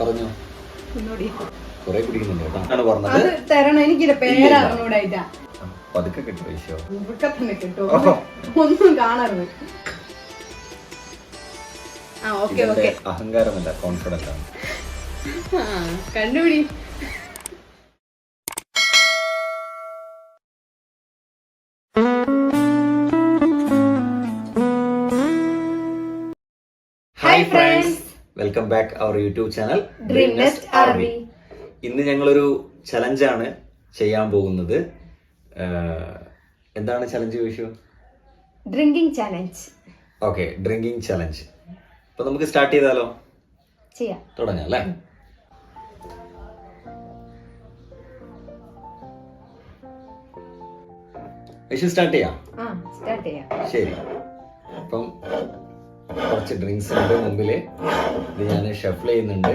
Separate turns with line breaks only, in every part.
പറഞ്ഞോ. കുറെ കുടിക്കുന്നുണ്ട് കേട്ടോ. ആണ് പറഞ്ഞത്?
തരണം. എനിക്കില്ല പേരറിഞ്ഞൂടായിട്ടാ
ആ, പതുക്കെ കിട്ടും വൈശോ
ഇതൊക്കെ തന്നെ കിട്ടും.
ഓഹോ.
ഒന്നും കാണരുത്. ആ ഓക്കെ
ഇതെന്റെ
ഓക്കെ.
അഹങ്കാരമല്ല കോൺഫിഡൻസ് ആണ്.
കണ്ടുപിടി.
Welcome back our YouTube channel
Dream Nest Army
ഇന്ന് ഞങ്ങളൊരു ചലഞ്ചാണ് ചെയ്യാൻ പോകുന്നത്. എന്താണ് ചലഞ്ച് വിഷയം
drinking challenge
okay drinking challenge അപ്പൊ നമുക്ക് സ്റ്റാർട്ട് ചെയ്താലോ?
ചെയ്യാം.
തുടങ്ങാം അല്ലേ? വിഷു സ്റ്റാർട്ട് ചെയ്യാം?
ആ സ്റ്റാർട്ട് ചെയ്യാം.
ശരി. അപ്പം കുറച്ച് ഡ്രിങ്ക്സ് ഉണ്ട് മുമ്പിൽ. ഇത് ഞാൻ ഷഫിൾ ചെയ്യുന്നുണ്ട്.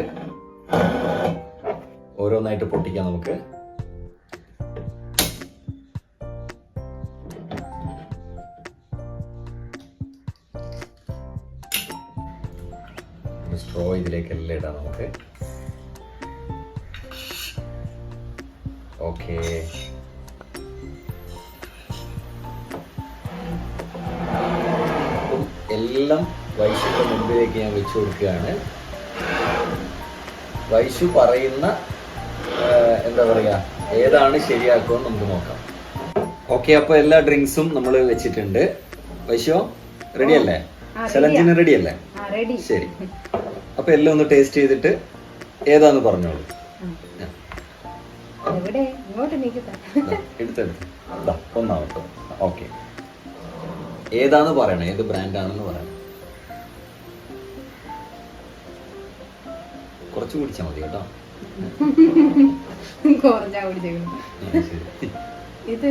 ഓരോന്നായിട്ട് പൊട്ടിക്കാം നമുക്ക്. സ്ട്രോ ഇതിലേക്ക് എല്ലാം ഇടാം നമുക്ക്. ഓക്കെ എല്ലാം വൈശുവിന്റെ മുമ്പിലേക്ക് ഞാൻ വെച്ചു കൊടുക്കുകയാണ്. വൈശു പറയുന്ന എന്താ പറയാ ഏതാണ് ശരിയാക്കുക നമുക്ക് നോക്കാം. ഓക്കെ അപ്പൊ എല്ലാ ഡ്രിങ്ക്സും നമ്മൾ വെച്ചിട്ടുണ്ട്. വൈശു റെഡി അല്ലേ? ചലഞ്ചിന് റെഡി അല്ലേ? ശരി. അപ്പൊ എല്ലാം ഒന്ന് ടേസ്റ്റ് ചെയ്തിട്ട് ഏതാന്ന് പറഞ്ഞോളൂ. എടുത്തെടുത്ത് ഒന്നാമത്തെ. ഓക്കെ. ഏതാന്ന് പറയണേ? ഏത് ബ്രാൻഡാണെന്ന് പറയണം? കുറച്ച് കുടിച്ചാൽ മതി കേട്ടോ.
കുറച്ചാ
കുടിച്ചേക്കണം
ഇത്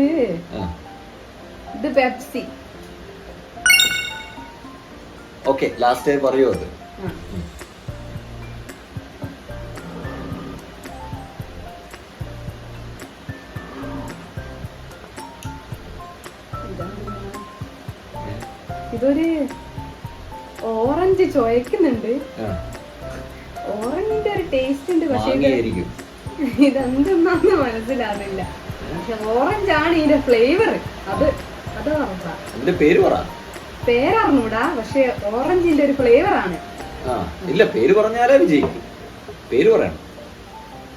ഇത് പെപ്സി.
ഓക്കെ ലാസ്റ്റ് പറയൂ അത്?
ഇതൊരു ഓറഞ്ച് ചോയ്ക്കുന്നുണ്ട് ഓറഞ്ചിന്റെ ടേസ്റ്റ് ഉണ്ട് പക്ഷേ ഇതെന്തെന്നാന്ന് മനസ്സിലാവുന്നില്ല. പക്ഷെ ഓറഞ്ച് ആണ് ഇതിന്റെ ഫ്ലേവർ അത് അത്
പറഞ്ഞ പേര് പറ.
പേരറിഞ്ഞൂടാ പക്ഷെ ഓറഞ്ചിന്റെ ഒരു ഫ്ലേവർ ആണ്.
ഇല്ല പേര് പറഞ്ഞാലേ വിജയിക്കും. പേര് പറയണം.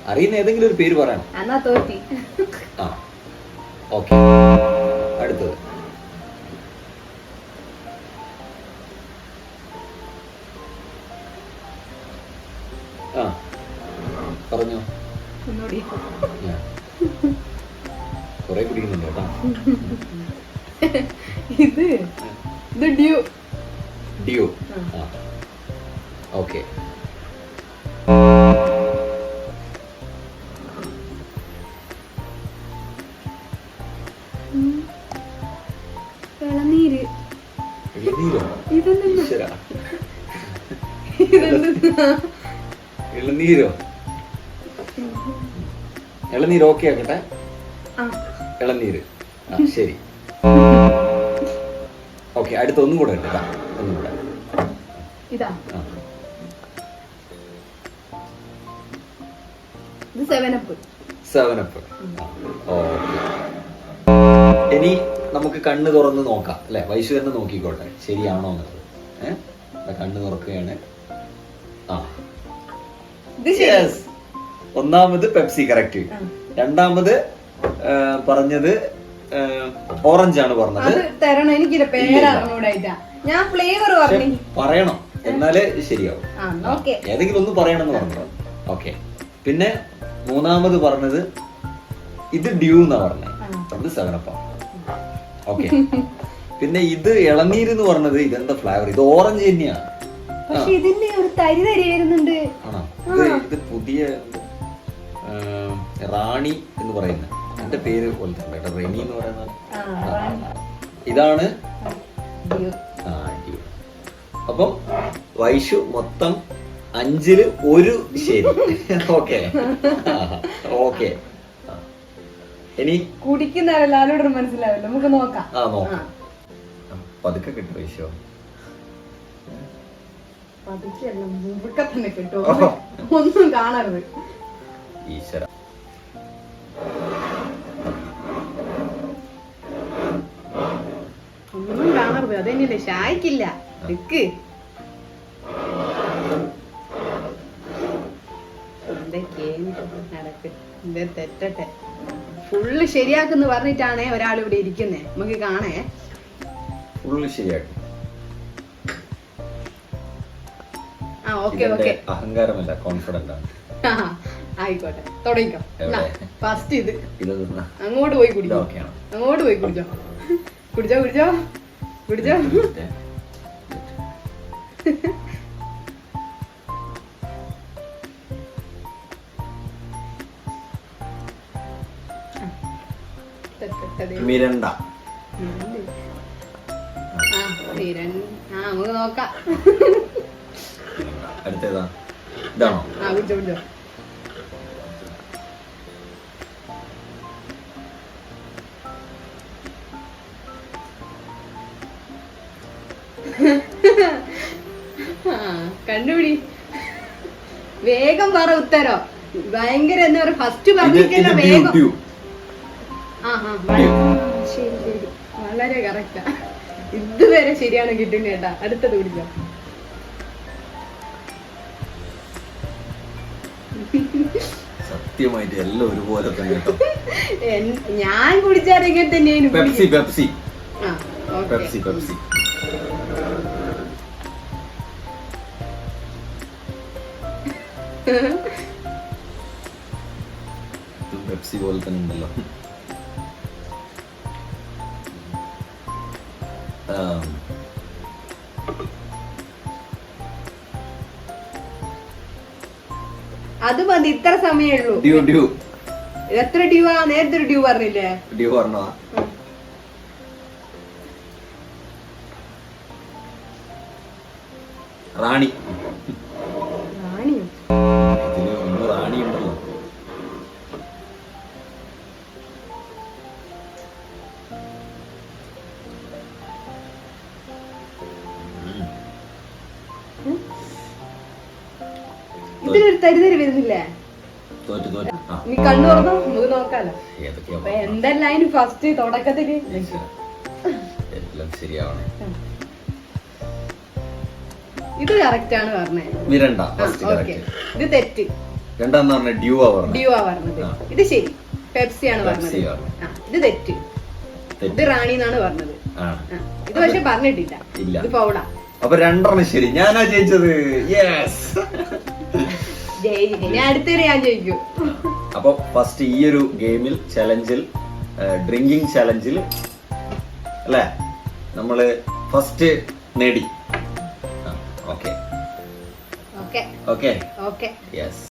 അറിയുന്ന ഏതെങ്കിലും ഒരു പേര് പറയണം.
എന്നാ തോറ്റി.
ആ ഓക്കെ. അടുത്തത്.
ഇത്? ഇത് ഡ്യൂ
ഡ്യൂ ഓക്കെ
ഇളനീര്
ഇളനീരോ ഇളനീരോ ഓക്കെ ആക്കട്ടെ. ഇളനീര് ആ ശരി. ഓക്കെ അടുത്ത ഒന്നും കൂടെ ഉണ്ട്. ഒന്നും കൂടെ.
ഇതാ. Seven Up
okay. ഇനി നമുക്ക് കണ്ണ് തുറന്ന് നോക്കാം അല്ലെ? വൈശു തന്നെ നോക്കിക്കോട്ടെ. ശരിയാണോ എന്നുള്ളത്. ഏഹ് കണ്ണ് തുറക്കുകയാണ്. ആ. ഒന്നാമത് പെപ്സി കറക്റ്റ്. രണ്ടാമത് പറഞ്ഞത് ഓറഞ്ച് ആണ് പറഞ്ഞത്.
തരണം പേരറിഞ്ഞൂടായിട്ടാ ഞാൻ ഫ്ലേവർ പറഞ്ഞു.
പറയണം. എന്നാലേ ശരിയാവും. ഏതെങ്കിലും ഒന്ന് പറയണം എന്ന് പറഞ്ഞു ഓക്കെ പിന്നെ മൂന്നാമത് പറഞ്ഞത് ഇത് ഡ്യൂ എന്നാ പറഞ്ഞത്. അത് സെവനപ്പ ഓക്കെ പിന്നെ ഇത് ഇളനീര് എന്ന് പറഞ്ഞത് ഇതെന്താ ഫ്ലേവർ ഇത് ഓറഞ്ച് തന്നെയാണ്
ഇതിന്റെ ഒരു തരി തരി വരുന്നുണ്ട്
ആണോ ഇത് പുതിയ റാണി എന്ന് പറയുന്ന എന്റെ പേര് കേട്ടോ. റെനി എന്ന്
പറയുന്നത്
ഇതാണ്
ഡ്യൂ.
ആ, ഡ്യൂ. അപ്പം വൈഷു മൊത്തം അഞ്ചിൽ ഒരു ശരി. ഓക്കെ. ഓക്കെ. ഇനി
കുടിക്കുന്നവരെല്ലാരോടും മനസ്സിലാവില്ല? നമുക്ക് നോക്കാം.
ആ നോക്കാം. പതുക്കെ കിട്ടും വൈശോ
പതുക്കെ തന്നെ കിട്ടും. ഒന്നും കാണരുത്.
ഈശ്വര.
ഒന്നും അത് തന്നെയല്ലേ ഷായ്ക്കില്ല നിക്ക് എന്തൊക്കെയാണ് നടക്ക്? എന്റെ തെറ്റട്ടെ? ഫുള്ള് ശരിയാക്കുന്നു പറഞ്ഞിട്ടാണേ ഒരാൾ ഇവിടെ ഇരിക്കുന്നേ. നമുക്ക് കാണേ.
ഫുള്ള് ശരിയാക്കും.
ആ ഓക്കെ ഓക്കെ.
അഹങ്കാരമല്ല കോൺഫിഡന്റ് ആണ്.
ആയിക്കോട്ടെ. തുടങ്ങിക്കോ? ഫസ്റ്റ് ഇത്. അങ്ങോട്ട് പോയി കുടിക്കോ അങ്ങോട്ട് പോയി കുടിച്ചോ. കുടിച്ചോ കുടിച്ചോ? തെറ്റട്ടെ.
മിരണ്ട.
ആ തീരൻ ആ നമുക്ക് നോക്കാം.
അടുത്തേതാ. ഇതാണോ?
ആ പിടിച്ചോ കുടിച്ചോ കണ്ടുപിടി. വേഗം പറ ഉത്തരോ. ഭയങ്കര എന്താ പറയാ ഫസ്റ്റ് പറഞ്ഞിരിക്കുന്ന വേഗം. ആ ആ ശരി ശരി. വളരെ കറക്റ്റാ ഇതുവരെ ശരിയാണ് കിട്ടുന്നത് കേട്ടാ. അടുത്തത് പിടിക്കാം
സത്യമായിട്ട് എല്ലാം ഒരുപോലെ തന്നെ
ഞാൻ കുടിച്ചാൽ ഇങ്ങനെ തന്നെയാണ്
Pepsi Pepsi. Pepsi Pepsi. Pepsi പോലെ തന്നെ ഉണ്ടല്ലോ.
അത് മതി ഇത്ര സമയമേ ഉള്ളൂ
ഡ്യൂ ഡ്യൂ.
എത്ര ഡ്യൂ ആ? നേരത്തെ ഡ്യൂ പറഞ്ഞില്ലേ?
ഡ്യൂ പറഞ്ഞോ? റാണി.
ഇതിലൊരു തരിതരി വരുന്നില്ലേ?
തോറ്റ് തോറ്റ്. ആ.
നീ കണ്ണു തുറന്നു? നമുക്ക് നോക്കാലോ.
ഏതൊക്കെയാ
അപ്പൊ എന്തെല്ലാം അതിന് ഫസ്റ്റ് തുടക്കത്തിൽ.
ഈശ്വരാ. എല്ലാം ശരിയാവണേ.
ഇത് കറക്റ്റ് ആണ് പറഞ്ഞത്
മിരണ്ട ഫസ്റ്റ്
ഓക്കെ
കറക്റ്റ്
ഇത് തെറ്റ്.
രണ്ടാന്ന് പറഞ്ഞ ഡ്യൂ ആ പറഞ്ഞത്
ഡ്യൂ ആ പറഞ്ഞത്.
ആ.
ഇത് ശരി. പെപ്സി ആണ് പറഞ്ഞത്.
പെപ്സി ആണ്.
ആ ഇത് തെറ്റ്. ഇത് റാണി എന്നാണ് പറഞ്ഞത്. ആ, ഇത് പക്ഷെ പറഞ്ഞിട്ടില്ല.
ഇല്ല.
ഇത് പൗഡ
അപ്പൊ രണ്ടെണ്ണം ശരി. ഞാനാ ജയിച്ചത്. യെസ്
അടുത്തൊരു ഞാൻ ജയിക്കും.
അപ്പൊ ഫസ്റ്റ് ഈ ഒരു ഗെയിമിൽ ചലഞ്ചിൽ ഡ്രിങ്കിങ് ചലഞ്ചിൽ അല്ലേ? നമ്മൾ ഫസ്റ്റ് നേടി.
Okay
okay
okay
yes